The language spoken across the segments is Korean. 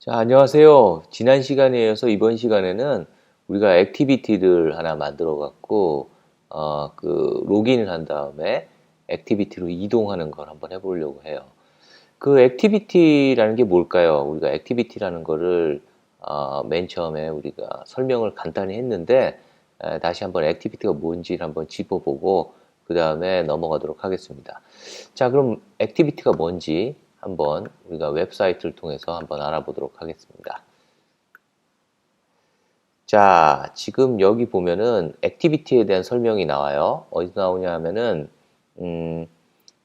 자, 안녕하세요. 지난 시간에 이어서 이번 시간에는 우리가 액티비티를 하나 만들어 갖고, 어, 그, 로그인을 한 다음에 액티비티로 이동하는 걸 한번 해 보려고 해요. 그 액티비티라는 게 뭘까요? 우리가 액티비티라는 거를, 어, 맨 처음에 우리가 설명을 간단히 했는데, 에, 다시 한번 액티비티가 뭔지를 한번 짚어보고, 그 다음에 넘어가도록 하겠습니다. 자, 그럼 액티비티가 뭔지 한번 우리가 웹사이트를 통해서 한번 알아보도록 하겠습니다. 자, 지금 여기 보면은 액티비티에 대한 설명이 나와요. 어디서 나오냐 하면은, 음,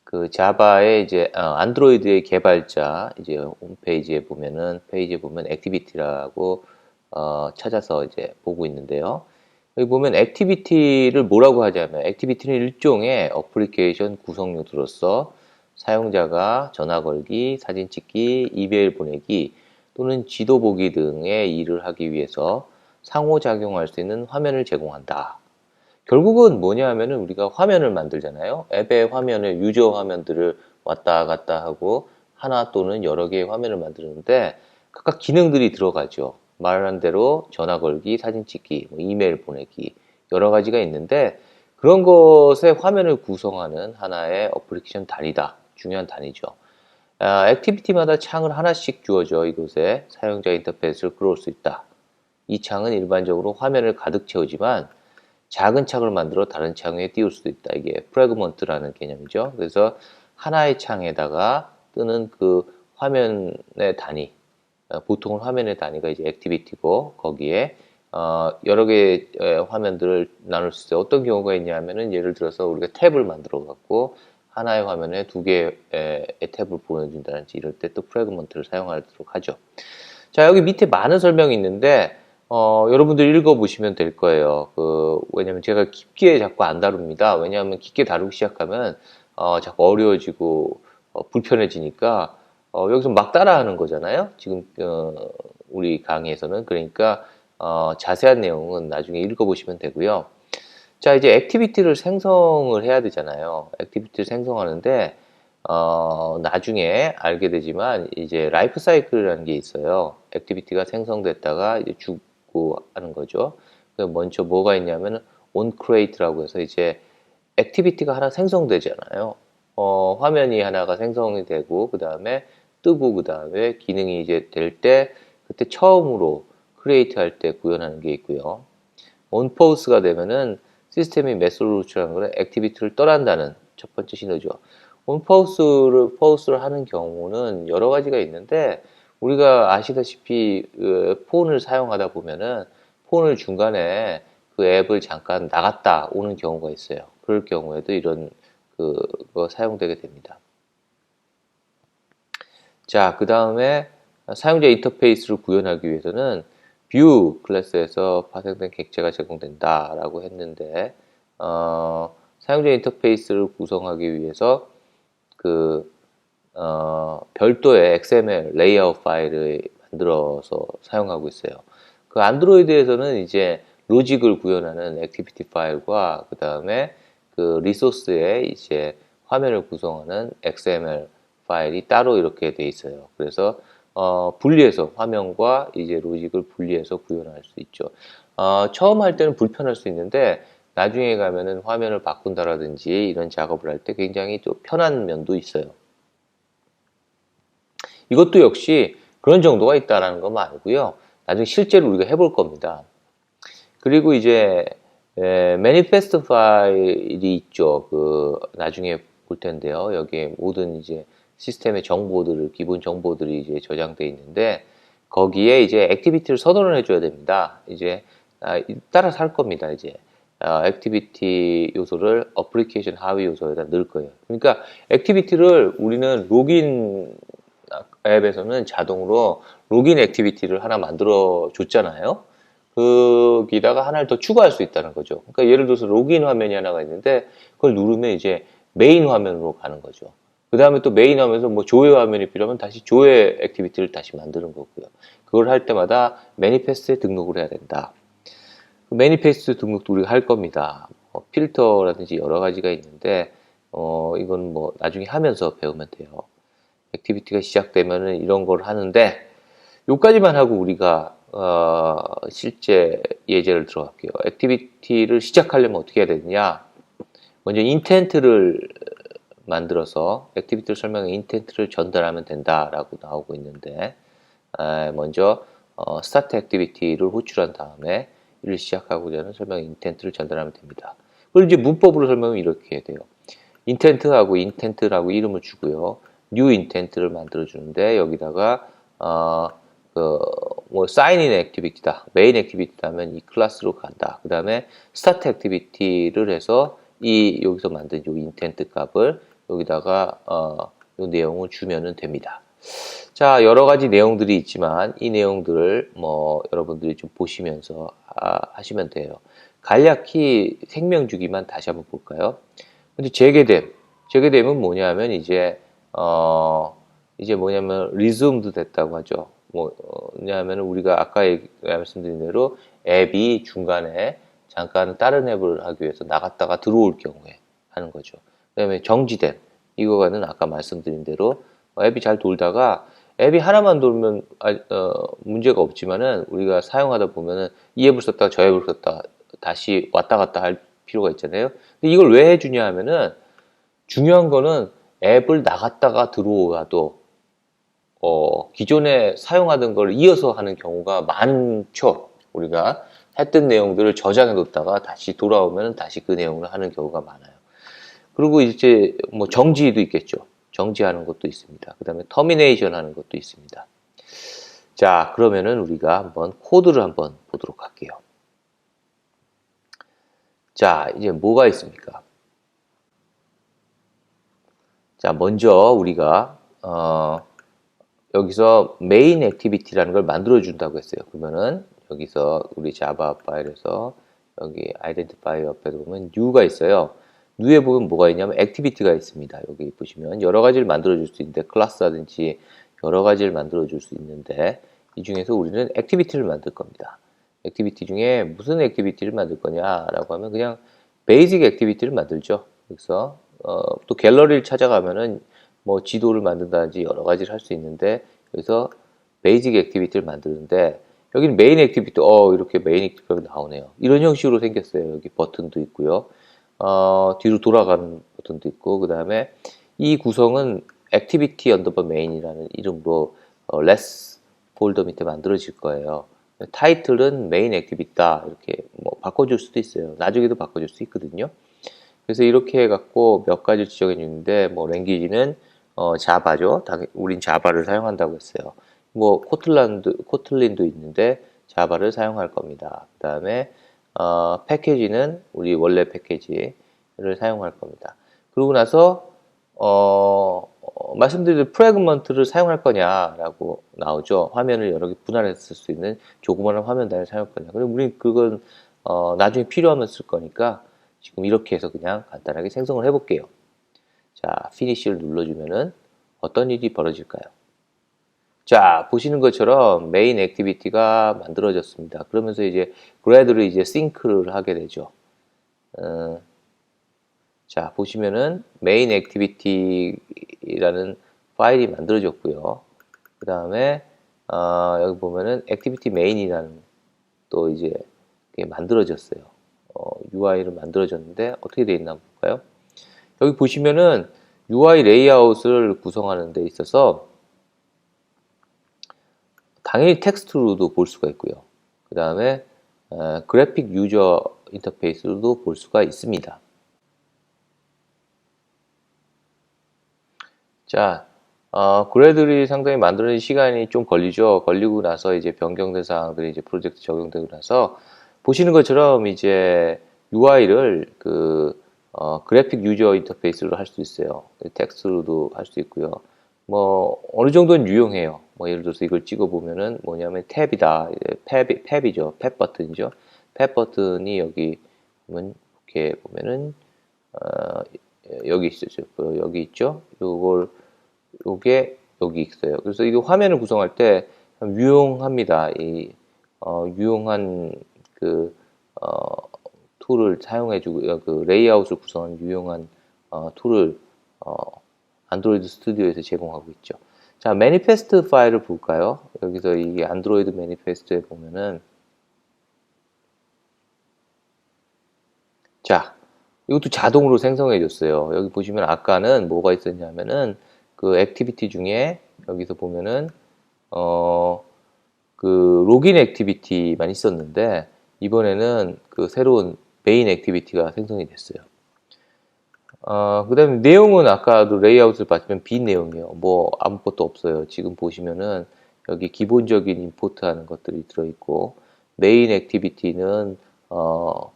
그 자바의 이제, 어, 안드로이드의 개발자, 이제 홈페이지에 보면은, 페이지에 보면 액티비티라고, 어, 찾아서 이제 보고 있는데요. 여기 보면 액티비티를 뭐라고 하자면, 액티비티는 일종의 어플리케이션 구성 요소로서 사용자가 전화 걸기, 사진 찍기, 이메일 보내기 또는 지도 보기 등의 일을 하기 위해서 상호작용할 수 있는 화면을 제공한다. 결국은 뭐냐 하면은 우리가 화면을 만들잖아요. 앱의 화면을, 유저 화면들을 왔다 갔다 하고 하나 또는 여러 개의 화면을 만드는데 각각 기능들이 들어가죠. 말한 대로 전화 걸기, 사진 찍기, 뭐 이메일 보내기 여러 가지가 있는데 그런 것의 화면을 구성하는 하나의 어플리케이션 단위다. 중요한 단위죠. 아, 액티비티마다 창을 하나씩 주어져 이곳에 사용자 인터페이스를 끌어올 수 있다. 이 창은 일반적으로 화면을 가득 채우지만 작은 창을 만들어 다른 창에 띄울 수도 있다. 이게 프래그먼트라는 개념이죠. 그래서 하나의 창에다가 뜨는 그 화면의 단위, 어, 보통은 화면의 단위가 이제 액티비티고 거기에 어, 여러 개의 화면들을 나눌 수 있어요. 어떤 경우가 있냐면은 예를 들어서 우리가 탭을 만들어 갖고 하나의 화면에 두 개의 탭을 보여준다든지 이럴 때 또 프래그먼트를 사용하도록 하죠. 자, 여기 밑에 많은 설명이 있는데, 어, 여러분들 읽어보시면 될 거예요. 그, 왜냐면 제가 깊게 자꾸 안 다룹니다. 왜냐하면 깊게 다루기 시작하면, 어, 자꾸 어려워지고, 어, 불편해지니까, 어, 여기서 막 따라하는 거잖아요. 지금, 어, 우리 강의에서는. 그러니까, 어, 자세한 내용은 나중에 읽어보시면 되고요. 자, 이제 액티비티를 생성을 해야 되잖아요. 액티비티를 생성하는데, 어, 나중에 알게 되지만, 이제 라이프 사이클이라는 게 있어요. 액티비티가 생성됐다가 이제 죽고 하는 거죠. 먼저 뭐가 있냐면, on create라고 해서 이제 액티비티가 하나 생성되잖아요. 어, 화면이 하나가 생성이 되고, 그 다음에 뜨고, 그 다음에 기능이 이제 될 때, 그때 처음으로 크리에이트 할 때 구현하는 게 있고요. on pause가 되면은 시스템이 메소드로 추출하는 거는 액티비티를 떠난다는 첫 번째 신호죠. 온파우스를 파우스를 하는 경우는 여러 가지가 있는데 우리가 아시다시피 그 폰을 사용하다 보면은 폰을 중간에 그 앱을 잠깐 나갔다 오는 경우가 있어요. 그럴 경우에도 이런 그거 사용되게 됩니다. 자, 그 다음에 사용자 인터페이스를 구현하기 위해서는 뷰 클래스에서 파생된 객체가 제공된다 라고 했는데 어, 사용자 인터페이스를 구성하기 위해서 그 어, 별도의 XML 레이아웃 파일을 만들어서 사용하고 있어요. 그 안드로이드에서는 이제 로직을 구현하는 액티비티 파일과 그 다음에 그 리소스에 이제 화면을 구성하는 XML 파일이 따로 이렇게 돼 있어요. 그래서 어, 분리해서 화면과 이제 로직을 분리해서 구현할 수 있죠. 어, 처음 할 때는 불편할 수 있는데 나중에 가면은 화면을 바꾼다라든지 이런 작업을 할 때 굉장히 또 편한 면도 있어요. 이것도 역시 그런 정도가 있다라는 것만 알고요. 나중에 실제로 우리가 해볼 겁니다. 그리고 이제 매니페스트 파일이 있죠. 그 나중에 볼 텐데요. 여기에 모든 이제 시스템의 정보들을 기본 정보들이 이제 저장돼 있는데 거기에 이제 액티비티를 선언을 해줘야 됩니다. 이제 아, 따라서 할 겁니다. 이제 아, 액티비티 요소를 어플리케이션 하위 요소에다 넣을 거예요. 그러니까 액티비티를 우리는 로긴 앱에서는 자동으로 로긴 액티비티를 하나 만들어 줬잖아요. 거기다가 하나를 더 추가할 수 있다는 거죠. 그러니까 예를 들어서 로긴 화면이 하나가 있는데 그걸 누르면 이제 메인 화면으로 가는 거죠. 그 다음에 또 메인 하면서 뭐 조회 화면이 필요하면 다시 조회 액티비티를 다시 만드는 거고요. 그걸 할 때마다 매니페스트에 등록을 해야 된다. 그 매니페스트 등록도 우리가 할 겁니다. 뭐 필터라든지 여러 가지가 있는데, 어, 이건 뭐 나중에 하면서 배우면 돼요. 액티비티가 시작되면은 이런 걸 하는데, 요까지만 하고 우리가 어, 실제 예제를 들어갈게요. 액티비티를 시작하려면 어떻게 해야 되느냐? 먼저 인텐트를 만들어서 액티비티를 설명해 인텐트를 전달하면 된다라고 나오고 있는데 에, 먼저 어, 스타트 액티비티를 호출한 다음에 이를 시작하고자 하는 설명 인텐트를 전달하면 됩니다. 그리고 이제 문법으로 설명하면 이렇게 돼요. 인텐트하고 인텐트라고 이름을 주고요. 뉴 인텐트를 만들어 주는데 여기다가 어, 그뭐 사인인 액티비티다. 메인 액티비티라면 이 클래스로 간다. 그다음에 스타트 액티비티를 해서 이 여기서 만든 요 인텐트 값을 여기다가 어, 요 내용을 주면은 됩니다. 자, 여러 가지 내용들이 있지만 이 내용들을 뭐 여러분들이 좀 보시면서 아, 하시면 돼요. 간략히 생명주기만 다시 한번 볼까요? 근데 재개됨, 재개됨은 뭐냐면 이제 어 이제 뭐냐면 리즘도 됐다고 하죠. 뭐냐면 우리가 아까 얘기, 말씀드린 대로 앱이 중간에 잠깐 다른 앱을 하기 위해서 나갔다가 들어올 경우에 하는 거죠. 그다음에 정지됨 이거는 아까 말씀드린 대로 앱이 잘 돌다가 앱이 하나만 돌면 아, 어, 문제가 없지만은 우리가 사용하다 보면은 이 앱을 썼다가 저 앱을 썼다가 다시 왔다 갔다 할 필요가 있잖아요. 근데 이걸 왜 해주냐 하면은 중요한 거는 앱을 나갔다가 들어와도 어, 기존에 사용하던 걸 이어서 하는 경우가 많죠. 우리가 했던 내용들을 저장해 뒀다가 다시 돌아오면 다시 그 내용을 하는 경우가 많아요. 그리고 이제 뭐 정지도 있겠죠. 정지하는 것도 있습니다. 그 다음에 터미네이션 하는 것도 있습니다. 자, 그러면은 우리가 한번 코드를 한번 보도록 할게요. 자, 이제 뭐가 있습니까? 자, 먼저 우리가 어, 여기서 메인 액티비티라는 걸 만들어 준다고 했어요. 그러면은 여기서 우리 자바 파일에서 여기 아이덴티파이 옆에 보면 new가 있어요. New에 보면 뭐가 있냐면 액티비티가 있습니다. 여기 보시면 여러 가지를 만들어 줄 수 있는데 클래스라든지 여러 가지를 만들어 줄 수 있는데 이 중에서 우리는 액티비티를 만들 겁니다. 액티비티 중에 무슨 액티비티를 만들 거냐라고 하면 그냥 베이직 액티비티를 만들죠. 그래서 어, 또 갤러리를 찾아가면은 뭐 지도를 만든다든지 여러 가지를 할 수 있는데 여기서 베이직 액티비티를 만드는데 여기는 메인 액티비티 어 이렇게 메인 액티비티가 나오네요. 이런 형식으로 생겼어요. 여기 버튼도 있고요. 어, 뒤로 돌아가는 버튼도 있고 그 다음에 이 구성은 액티비티 언더버 메인이라는 이름으로 어, 레스 폴더 밑에 만들어질 거예요. 타이틀은 메인 액티비티다 이렇게 뭐 바꿔줄 수도 있어요. 나중에도 바꿔줄 수 있거든요. 그래서 이렇게 해갖고 몇 가지 지정해 주는데 뭐 랭귀지는 어, 자바죠. 우린 자바를 사용한다고 했어요. 뭐 코틀란드 코틀린도 있는데 자바를 사용할 겁니다. 그 다음에 어, 패키지는 우리 원래 패키지를 사용할 겁니다. 그러고 나서 어, 어, 말씀드린 프레그먼트를 사용할 거냐라고 나오죠. 화면을 여러 개쓸수 있는 조그마한 화면 단위를 사용할 거냐. 그럼 우리 그건 어, 나중에 필요하면 쓸 거니까 지금 이렇게 해서 그냥 간단하게 생성을 해볼게요. 자, 피니쉬를 눌러주면은 어떤 일이 벌어질까요? 자, 보시는 것처럼 메인 액티비티가 만들어졌습니다. 그러면서 이제 그래드를 이제 싱크를 하게 되죠. 어, 자, 보시면은 메인 액티비티라는 파일이 만들어졌고요. 그 다음에 어, 여기 보면은 액티비티 메인이라는 또 이제 만들어졌어요. 어, UI를 만들어졌는데 어떻게 되어 있나 볼까요? 여기 보시면은 UI 레이아웃을 구성하는 데 있어서 당연히 텍스트로도 볼 수가 있고요. 그 다음에 어, 그래픽 유저 인터페이스로도 볼 수가 있습니다. 자, 어, 그래들이 상당히 만드는 시간이 좀 걸리죠. 걸리고 나서 이제 변경된 사항들이 이제 프로젝트 적용되고 나서 보시는 것처럼 이제 UI를 그 어, 그래픽 유저 인터페이스로 할 수 있어요. 텍스트로도 할 수 있고요. 뭐 어느 정도는 유용해요. 뭐 예를 들어서 이걸 찍어 보면은 뭐냐면 탭이다. 탭이 탭이죠. 탭 버튼이죠. 탭 버튼이 여기 보면 이렇게 보면은 어, 여기 있죠. 여기 있죠. 요걸 요게 여기 있어요. 그래서 이거 화면을 구성할 때 유용합니다. 이 어, 유용한 그 어, 툴을 사용해주고 어, 그 레이아웃을 구성하는 유용한 어, 툴을 어, 안드로이드 스튜디오에서 제공하고 있죠. 자, 매니페스트 파일을 볼까요? 여기서 이 안드로이드 매니페스트에 보면은 자, 이것도 자동으로 생성해 줬어요. 여기 보시면 아까는 뭐가 있었냐면은 그 액티비티 중에 여기서 보면은 어 그 로긴 액티비티만 있었는데 이번에는 그 새로운 메인 액티비티가 생성이 됐어요. 어, 그 다음에 내용은 아까도 레이아웃을 봤지만 빈 내용이에요. 뭐 아무것도 없어요. 지금 보시면은 여기 기본적인 임포트 하는 것들이 들어있고 메인 액티비티는 어,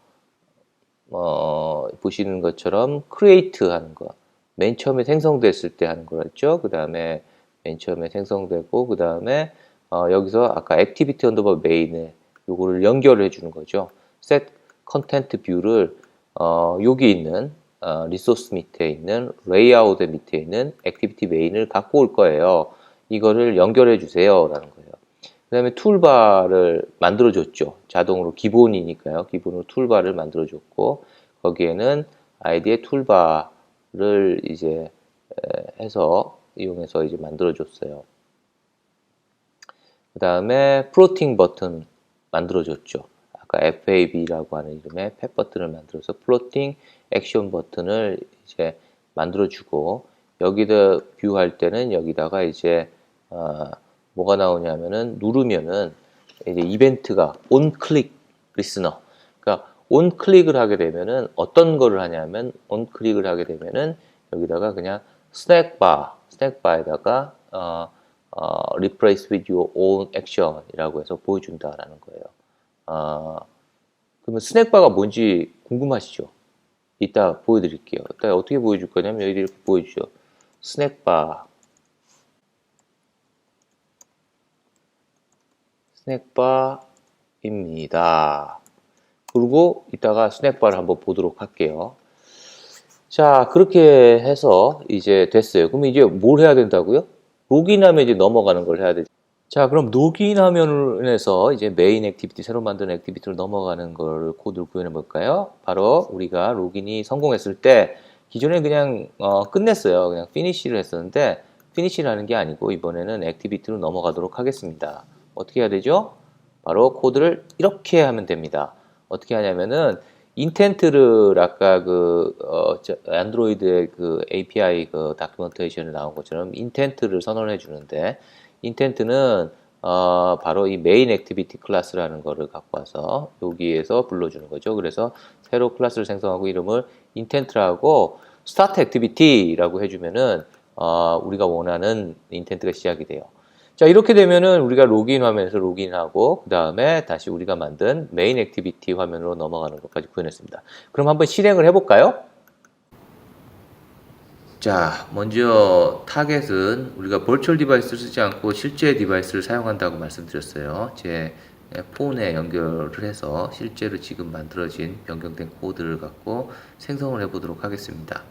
어, 보시는 것처럼 크리에이트 하는 거. 맨 처음에 생성됐을 때 하는 거였죠. 그 다음에 맨 처음에 생성되고 그 다음에 어, 여기서 아까 액티비티 언더바 메인에 요거를 연결을 해주는 거죠. set 컨텐트 뷰를 어, 여기 있는 어, 리소스 밑에 있는 레이아웃 밑에 있는 액티비티 메인을 갖고 올 거예요. 이거를 연결해 주세요. 라는 거예요. 그 다음에 툴바를 만들어 줬죠. 자동으로 기본이니까요. 기본으로 툴바를 만들어 줬고 거기에는 아이디의 툴바를 이제 에, 해서 이용해서 이제 만들어 줬어요. 그 다음에 플로팅 버튼 만들어 줬죠. 아까 FAB라고 하는 이름의 펫 버튼을 만들어서 플로팅 액션 버튼을 이제 만들어 주고 여기다 뷰할 때는 여기다가 이제 어, 뭐가 나오냐면은 누르면은 이제 이벤트가 온 클릭 리스너 그러니까 온 클릭을 하게 되면은 어떤 거를 하냐면 온 클릭을 하게 되면은 여기다가 그냥 스낵바 스낵바에다가 어, 어, replace with your own action이라고 해서 보여준다라는 거예요. 어, 그러면 스낵바가 뭔지 궁금하시죠? 이따 보여드릴게요. 이따 어떻게 보여줄 거냐면 여기 이렇게 보여주죠. 스낵바 스낵바입니다. 그리고 이따가 스낵바를 한번 보도록 할게요. 자, 그렇게 해서 이제 됐어요. 그럼 이제 뭘 해야 된다고요? 로그인하면 이제 넘어가는 걸 해야 되죠. 자, 그럼 로그인 화면에서 이제 메인 액티비티, 새로 만든 액티비티로 넘어가는 걸 코드를 구현해 볼까요? 바로 우리가 로그인이 성공했을 때 기존에 그냥 어, 끝냈어요. 그냥 피니시를 했었는데 피니시를 하는 게 아니고 이번에는 액티비티로 넘어가도록 하겠습니다. 어떻게 해야 되죠? 바로 코드를 이렇게 하면 됩니다. 어떻게 하냐면은 인텐트를 아까 그 어, 저, 안드로이드의 그 API 그 다큐멘테이션에 나온 것처럼 인텐트를 선언해 주는데 인텐트는 어, 바로 이 메인 액티비티 클래스라는 거를 갖고 와서 여기에서 불러주는 거죠. 그래서 새로 클래스를 생성하고 이름을 인텐트라고 스타트 액티비티라고 해주면은 어, 우리가 원하는 인텐트가 시작이 돼요. 자 이렇게 되면은 우리가 로그인 화면에서 로그인하고 그 다음에 다시 우리가 만든 메인 액티비티 화면으로 넘어가는 것까지 구현했습니다. 그럼 한번 실행을 해볼까요? 자 먼저 타겟은 우리가 버추얼 디바이스를 쓰지 않고 실제 디바이스를 사용한다고 말씀드렸어요. 제 폰에 연결을 해서 실제로 지금 만들어진 변경된 코드를 갖고 생성을 해보도록 하겠습니다.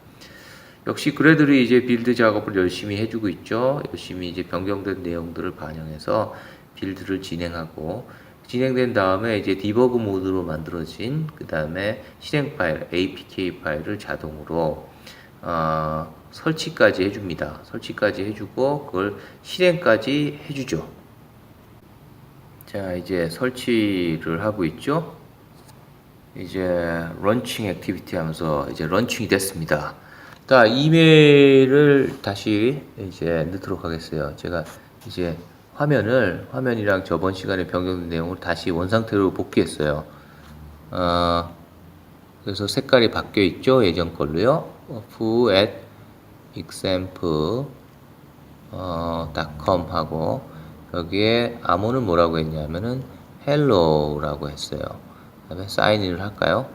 역시 그래들이 이제 빌드 작업을 열심히 해주고 있죠. 열심히 이제 변경된 내용들을 반영해서 빌드를 진행하고 진행된 다음에 이제 디버그 모드로 만들어진 그 다음에 실행 파일 APK 파일을 자동으로 어, 설치까지 해줍니다. 설치까지 해주고 그걸 실행까지 해주죠. 자 이제 설치를 하고 있죠. 이제 런칭 액티비티 하면서 이제 런칭이 됐습니다. 자, 이메일을 다시 이제 넣도록 하겠어요. 제가 이제 화면을, 화면이랑 저번 시간에 변경된 내용을 다시 원상태로 복귀했어요. 어, 그래서 색깔이 바뀌어 있죠. 예전 걸로요. f at example 어, .com 하고 여기에 암호는 뭐라고 했냐면은 hello라고 했어요. 그 다음에 사인인을 할까요?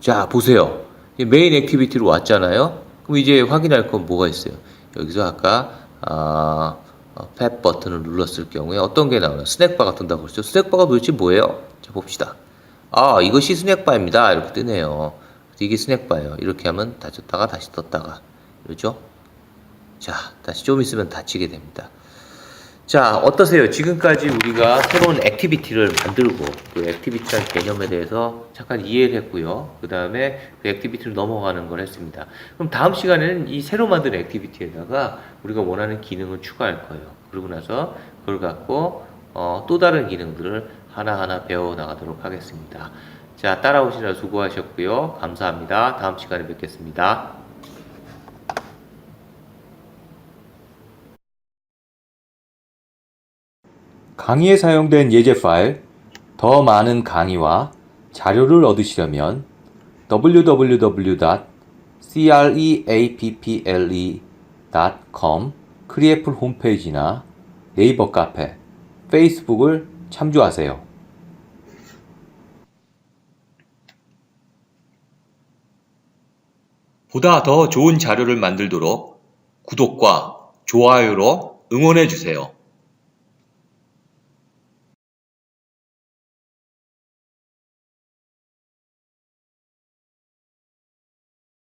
자, 보세요. 메인 액티비티로 왔잖아요. 그럼 이제 확인할 건 뭐가 있어요? 여기서 아까 아, 어, 팻 버튼을 눌렀을 경우에 어떤 게 나오나요? 스낵바가 뜬다고 그랬죠. 스낵바가 도대체 뭐예요? 자, 봅시다. 아, 이것이 스낵바입니다. 이렇게 뜨네요. 이게 스낵바예요. 이렇게 하면 닫혔다가 다시 떴다가. 그렇죠? 자, 다시 좀 있으면 닫히게 됩니다. 자, 어떠세요? 지금까지 우리가 새로운 액티비티를 만들고 그 액티비티라는 개념에 대해서 잠깐 이해를 했고요. 그 다음에 그 액티비티로 넘어가는 걸 했습니다. 그럼 다음 시간에는 이 새로 만든 액티비티에다가 우리가 원하는 기능을 추가할 거예요. 그러고 나서 그걸 갖고 어, 또 다른 기능들을 하나하나 배워 나가도록 하겠습니다. 자, 따라오시느라 수고하셨고요. 감사합니다. 다음 시간에 뵙겠습니다. 강의에 사용된 예제 파일, 더 많은 강의와 자료를 얻으시려면 www.creapple.com 크리에플 홈페이지나 네이버 카페, 페이스북을 참조하세요. 보다 더 좋은 자료를 만들도록 구독과 좋아요로 응원해 주세요.